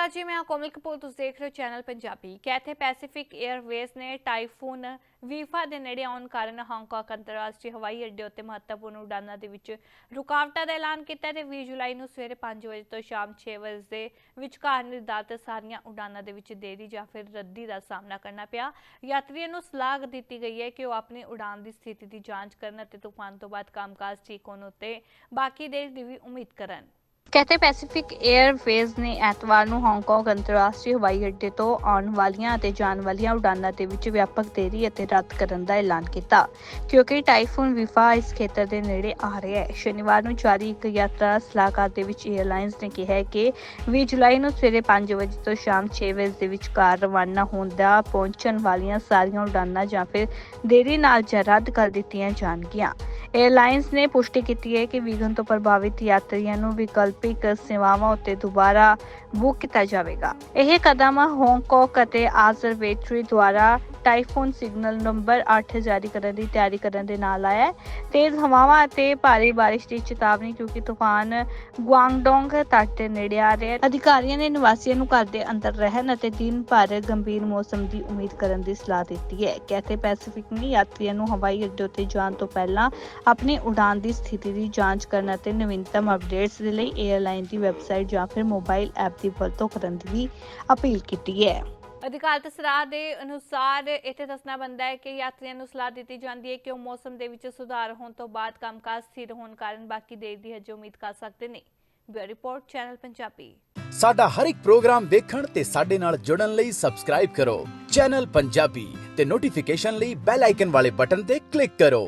ਅਕਾਲ ਜੀ, ਮੈਂ ਕੋਮਲ ਕਪੂਰ, ਤੁਸੀਂ ਦੇਖ ਰਹੇ ਹੋ channel Punjabi. Cathay Pacific Airways ਨੇ ਟਾਈਫੂਨ ਵੀਫਾ ਦੇ ਨੇੜੇ ਆਉਣ ਕਾਰਨ ਹਾਂਗਕਾਂਗ ਅੰਤਰਰਾਸ਼ਟਰੀ ਹਵਾਈ ਅੱਡੇ ਉੱਤੇ ਮਹੱਤਵਪੂਰਨ ਉਡਾਨਾਂ ਦੇ ਵਿੱਚ ਰੁਕਾਵਟਾਂ ਦਾ ਐਲਾਨ ਕੀਤਾ ਤੇ 20 ਜੁਲਾਈ ਨੂੰ ਸਵੇਰੇ 5 ਵਜੇ ਤੋਂ ਸ਼ਾਮ 6 ਵਜੇ ਦੇ ਵਿਚਕਾਰ ਨਿਰਧਾਰਤ ਸਾਰੀਆਂ ਉਡਾਨਾਂ ਦੇ ਵਿੱਚ ਦੇਰੀ ਜਾਂ ਫਿਰ ਰੱਦੀ ਦਾ ਸਾਹਮਣਾ ਕਰਨਾ ਪਿਆ। ਯਾਤਰੀਆਂ ਨੂੰ ਸਲਾਹ ਦਿੱਤੀ ਗਈ ਹੈ ਕਿ ਉਹ ਆਪਣੀ ਉਡਾਨ ਦੀ ਸਥਿਤੀ ਦੀ ਜਾਂਚ ਕਰਨ ਅਤੇ ਤੂਫਾਨ ਤੋਂ ਬਾਅਦ ਕੰਮਕਾਜ ਠੀਕ ਹੋਣ ਉੱਤੇ ਬਾਕੀ ਦੇਰ ਦੀ ਵੀ ਉਮੀਦ ਕਰਨ। ਕੈਥੇ ਪੈਸੀਫਿਕ 에ਅਰਵੇਜ਼ ਨੇ ਐਤਵਾਰ ਨੂੰ ਹਾਂਗਕਾਂਗ ਅੰਤਰਰਾਸ਼ਟਰੀ ਹਵਾਈ ਅੱਡੇ ਤੋਂ ਆਉਣ ਵਾਲੀਆਂ ਅਤੇ ਜਾਣ ਵਾਲੀਆਂ ਉਡਾਨਾਂ ਦੇ ਵਿੱਚ ਵਿਆਪਕ ਦੇਰੀ ਅਤੇ ਰੱਦ ਕਰਨ ਦਾ ਐਲਾਨ ਕੀਤਾ, ਕਿਉਂਕਿ ਟਾਈਫੂਨ ਵਿਫਾ ਇਸ ਖੇਤਰ ਦੇ ਨੇੜੇ ਆ ਰਿਹਾ ਹੈ। ਸ਼ਨੀਵਾਰ ਨੂੰ ਜਾਰੀ ਇੱਕ ਯਾਤਰਾ ਸਲਾਹਕਾਰ ਦੇ ਵਿੱਚ 에ਅਰਲਾਈਨਸ ਨੇ ਕਿਹਾ ਕਿ 20 ਜੁਲਾਈ ਨੂੰ ਸਵੇਰੇ 5 ਵਜੇ ਤੋਂ ਸ਼ਾਮ 6 ਵਜੇ ਦੇ ਵਿਚਕਾਰ ਰਵਾਨਾ ਹੋਣ ਦਾ ਪਹੁੰਚਣ ਵਾਲੀਆਂ ਸਾਰੀਆਂ ਉਡਾਨਾਂ ਜਾਂ ਫਿਰ ਦੇਰੀ ਨਾਲ ਜਾਂ ਰੱਦ ਕਰ ਦਿੱਤੀਆਂ ਜਾਣਗੀਆਂ। 에ਅਰਲਾਈਨਸ ਨੇ ਪੁਸ਼ਟੀ ਕੀਤੀ ਹੈ ਕਿ ਵੀਗਨ ਤੋਂ ਪ੍ਰਭਾਵਿਤ ਯਾਤਰੀਆਂ ਨੂੰ ਵਿਕਲਪਿਕ ਸੇਵਾਵਾਂ ਉੱਤੇ ਦੁਬਾਰਾ ਬੁੱਕ ਕੀਤਾ ਜਾਵੇਗਾ। ਇਹ ਕਦਮ ਹਾਂਗਕਾਂਗ ਅਤੇ ਆਜ਼ਰਬੇਟਰੀ ਦੁਆਰਾ ਟਾਈਫੂਨ ਸਿਗਨਲ ਨੰਬਰ 8 ਜਾਰੀ ਕਰਨ ਦੀ ਤਿਆਰੀ ਕਰਨ ਦੇ ਨਾਲ ਆਇਆ ਹੈ। ਤੇਜ਼ ਹਵਾਵਾਂ ਅਤੇ ਭਾਰੀ ਬਾਰਿਸ਼ ਦੀ ਚੇਤਾਵਨੀ ਕਿਉਂਕਿ ਤੂਫਾਨ ਗੁਆਂਗਡੋਂਗ ਤੱਟ ਦੇ ਨੇੜੇ ਆ ਰਿਹਾ ਹੈ। ਅਧਿਕਾਰੀਆਂ ਨੇ ਨਿਵਾਸੀਆਂ ਨੂੰ ਘਰ ਦੇ ਅੰਦਰ ਰਹਿਣ ਅਤੇ ਦਿਨ ਭਰ ਗੰਭੀਰ ਮੌਸਮ ਦੀ ਉਮੀਦ ਕਰਨ ਦੀ ਸਲਾਹ ਦਿੱਤੀ ਹੈ। ਕੈਥੇ ਪੈਸੀਫਿਕ ਨੇ ਯਾਤਰੀਆਂ ਨੂੰ ਹਵਾਈ ਅੱਡੇ ਉੱਤੇ ਜਾਣ ਤੋਂ ਪਹਿਲਾਂ ਆਪਣੀ ਉਡਾਨ ਦੀ ਸਥਿਤੀ ਦੀ ਜਾਂਚ ਕਰਨ ਅਤੇ ਨਵੀਨਤਮ ਅਪਡੇਟਸ ਦੇ ਲਈ 에ਅਰਲਾਈਨ ਦੀ ਵੈਬਸਾਈਟ ਜਾਂ ਫਿਰ ਮੋਬਾਈਲ ਐਪ ਦੀ ਵਰਤੋਂ ਕਰਨ ਦੀ ਵੀ ਅਪੀਲ ਕੀਤੀ ਹੈ। ਅਧਿਕਾਰਤ ਸਲਾਹ ਦੇ ਅਨੁਸਾਰ ਇੱਥੇ ਦੱਸਣਾ ਬੰਦਾ ਹੈ ਕਿ ਯਾਤਰੀਆਂ ਨੂੰ ਸਲਾਹ ਦਿੱਤੀ ਜਾਂਦੀ ਹੈ ਕਿ ਉਹ ਮੌਸਮ ਦੇ ਵਿੱਚ ਸੁਧਾਰ ਹੋਣ ਤੋਂ ਬਾਅਦ ਕੰਮਕਾਜ ਸਥਿਰ ਹੋਣ ਕਾਰਨ ਬਾਕੀ ਦੇਰ ਦੀ ਹਜੇ ਉਮੀਦ ਕਰ ਸਕਦੇ ਨੇ। Bureau report, channel Punjabi. ਸਾਡਾ ਹਰ ਇੱਕ ਪ੍ਰੋਗਰਾਮ ਦੇਖਣ ਤੇ ਸਾਡੇ ਨਾਲ ਜੁੜਨ ਲਈ ਸਬਸਕ੍ਰਾਈਬ ਕਰੋ। ਚੈਨਲ ਪੰਜਾਬੀ ਤੇ ਨੋਟੀਫਿਕੇਸ਼ਨ ਲਈ ਬੈਲ ਆਈਕਨ ਵਾਲੇ ਬਟਨ ਤੇ ਕਲਿੱਕ ਕਰੋ।